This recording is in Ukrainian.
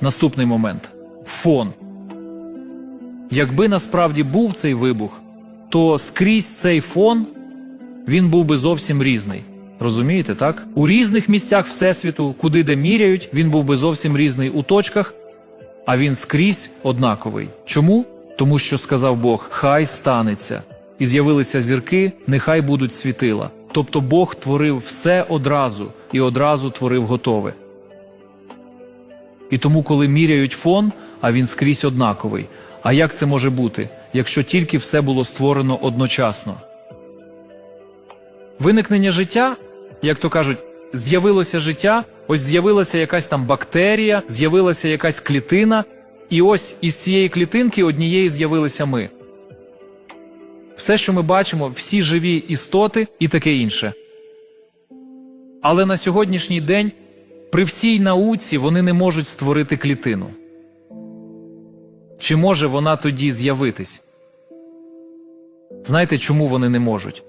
Наступний момент фон. Якби насправді був цей вибух, то скрізь цей фон він був би зовсім різний. Розумієте, так? У різних місцях Всесвіту, куди де міряють, він був би зовсім різний у точках, а він скрізь однаковий. Чому? Тому що сказав Бог: Хай станеться. І з'явилися зірки, нехай будуть світила. Тобто Бог творив все одразу і одразу творив готове. І тому, коли міряють фон, а він скрізь однаковий. А як це може бути, якщо тільки все було створено одночасно? Виникнення життя, як то кажуть, з'явилося життя, ось з'явилася якась там бактерія, з'явилася якась клітина, і ось із цієї клітинки однієї з'явилися ми. Все, що ми бачимо, всі живі істоти і таке інше. Але на сьогоднішній день при всій науці вони не можуть створити клітину. Чи може вона тоді з'явитись? Знаєте, чому вони не можуть?